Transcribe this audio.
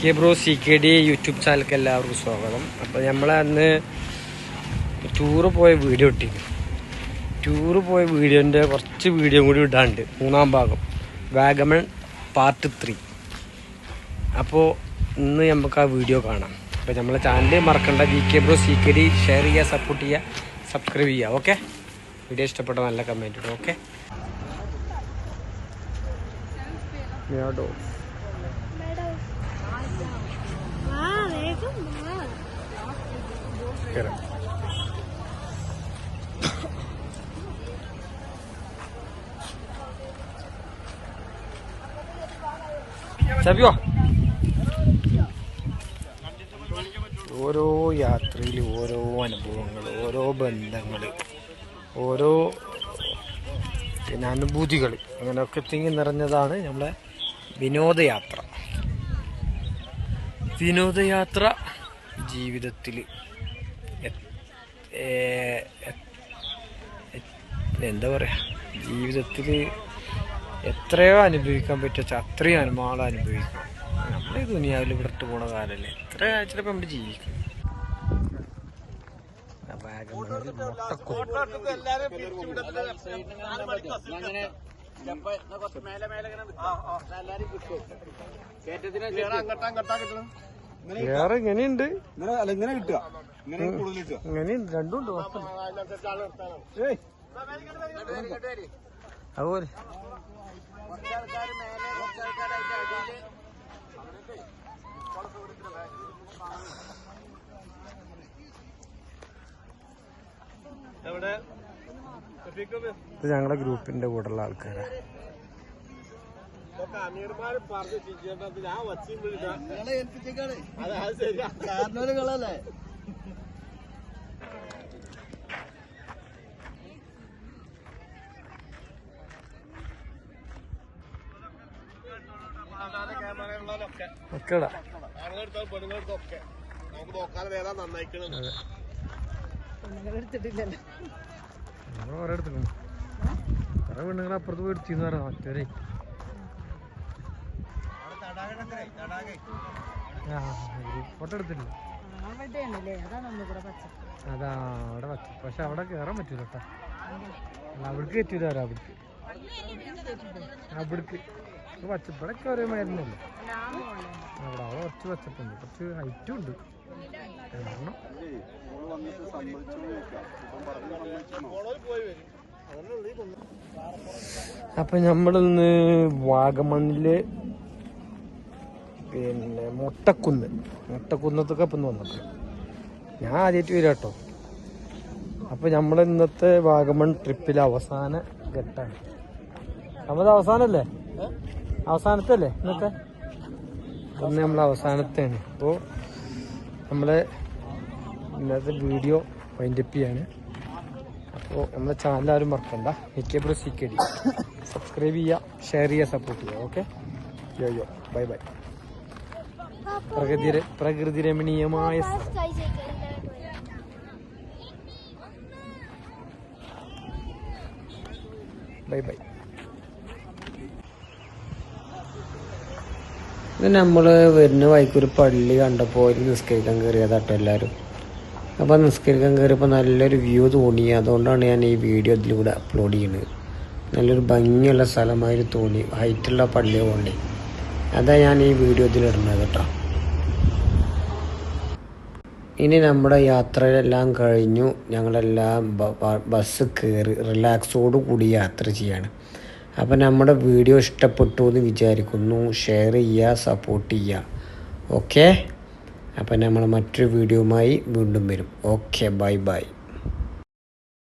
K bro C K D YouTube ചാനലിലേക്ക് എല്ലാവർക്കും സ്വാഗതം. അപ്പോൾ നമ്മൾ അന്ന് ടൂറ് പോയ വീഡിയോ ഇട്ടിരുന്നു ടൂറ് പോയ വീഡിയോന്റെ കുറച്ച് വീഡിയോ കൂടി ഇടാണ്ട്. മൂന്നാം ഭാഗം. വാഗമൺ പാർട്ട് ത്രീ അപ്പോൾ ഇന്ന് നമുക്ക് ആ വീഡിയോ കാണാം. അപ്പോൾ നമ്മളെ ചാനൽ മറക്കണ്ട. V K bro C K D share ചെയ്യുക സപ്പോർട്ട് ചെയ്യുക സബ്സ്ക്രൈബ് ചെയ്യുക ഓക്കെ വീഡിയോ ഇഷ്ടപ്പെട്ട നല്ല കമന്റ് ഇടും ഓക്കെ മിയാഡോ വാ വേഗം വാ കയറാം ചവിയോ? ഓരോ യാത്രയിൽ ഓരോ അനുഭവങ്ങൾ ഓരോ ബന്ധങ്ങൾ ഓരോ പിന്നെ അനുഭൂതികൾ അങ്ങനെയൊക്കെ തിങ്ങി നിറഞ്ഞതാണ് നമ്മളെ വിനോദയാത്ര. വിനോദയാത്ര ജീവിതത്തിൽ എന്താ പറയാ? ജീവിതത്തിൽ എത്രയോ അനുഭവിക്കാൻ പറ്റുക അത്രയും അനുഭവങ്ങൾ അനുഭവിക്കും. നമ്മൾ ഈ ദുനിയാവിൽ വിടട്ട് പോണ കാലല്ലേ. എത്ര ചിലപ്പോൾ നമ്മൾ ജീവിക്കും. ആ അങ്ങട്ടാ മുട്ടക്കൊ വേറെ ഇങ്ങനെയുണ്ട്. ഇങ്ങനെ അതുപോലെ ഞങ്ങളുടെ ഗ്രൂപ്പിന്റെ കൂടെയുള്ള കൂടുതൽ ആൾക്കാരാ ഒക്കെടാ. നമുക്ക് നോക്കാതെ ഏതാ നന്നായിക്കണം നമ്മൾ ഓരോ എടുത്തിട്ടുണ്ട്. കുറെ പെണ്ണുങ്ങൾ അപ്പുറത്ത് പോയി എടുത്തിന്ന് പറയാം മറ്റവരെ. ഫോട്ടോ എടുത്തില്ല അതാ അവിടെ പച്ച. പക്ഷെ അവിടെ കയറാൻ പറ്റൂല കേട്ടോ. അവിടേക്ക് കയറ്റൂല ആരാ അവിടേക്ക്? അവിടേക്ക്. പച്ചപ്പടൊക്കെ ഒരേ മരുന്നല്ലേ അവിടെ അവിടെ കുറച്ച് പച്ചപ്പുണ്ട്. കുറച്ച് ഹൈറ്റും ഉണ്ട്. കാരണം അപ്പൊ നമ്മളിന്ന് വാഗമണ്ണിൽ പിന്നെ മുട്ടക്കുന്ന്. മുട്ടക്കുന്നത്തൊക്കെ ഇപ്പം വന്നത് ഞാൻ ആദ്യമായിട്ട് വരാം കേട്ടോ അപ്പോൾ നമ്മൾ ഇന്നത്തെ വാഗമൺ ട്രിപ്പിലെ അവസാന ഘട്ടമാണ് നമ്മളത് അവസാനല്ലേ? അവസാനത്തല്ലേ ഇന്നത്തെ? ഇന്ന് നമ്മൾ അവസാനത്തെയാണ്. അപ്പോൾ നമ്മളെ ഇന്നത്തെ വീഡിയോ വൈൻഡപ്പ് ചെയ്യാണ്. അപ്പോൾ നമ്മളെ ചാനൽ ആരും മറക്കണ്ട. മിക്കപ്പോഴും സീക്കടി സബ്സ്ക്രൈബ് ചെയ്യുക ഷെയർ ചെയ്യുക സപ്പോർട്ട് ചെയ്യുക. Okay yo yo bye bye പ്രകൃതി പ്രകൃതി രമണീയമായ ബൈ ബൈ. പിന്നെ നമ്മൾ വരുന്ന വൈക്കൊരു പള്ളി കണ്ടപ്പോൾ ഒരു നിസ്കരിക്കാൻ കയറിയതാട്ടോ എല്ലാവരും അപ്പോൾ നിസ്കരിക്കാൻ കയറിയപ്പോൾ നല്ലൊരു വ്യൂ തോന്നി. അതുകൊണ്ടാണ് ഞാൻ ഈ വീഡിയോ ഇതിലൂടെ അപ്ലോഡ് ചെയ്യുന്നത് നല്ലൊരു ഭംഗിയുള്ള സ്ഥലമായി തോന്നി. ഹൈറ്റുള്ള പള്ളി കൊണ്ട് അതാ ഞാൻ ഈ വീഡിയോ ഇതിലിടുന്നത് കേട്ടോ. ഇനി നമ്മുടെ യാത്രയെല്ലാം കഴിഞ്ഞു. ഞങ്ങളെല്ലാം ബസ് കയറി റിലാക്സോടു കൂടി യാത്ര ചെയ്യാണ്. അപ്പം നമ്മുടെ വീഡിയോ ഇഷ്ടപ്പെട്ടു എന്ന് വിചാരിക്കുന്നു. ഷെയർ ചെയ്യുക സപ്പോർട്ട് ചെയ്യുക. ഓക്കെ അപ്പം നമ്മൾ മറ്റൊരു വീഡിയോയുമായി വീണ്ടും വരും. Okay bye bye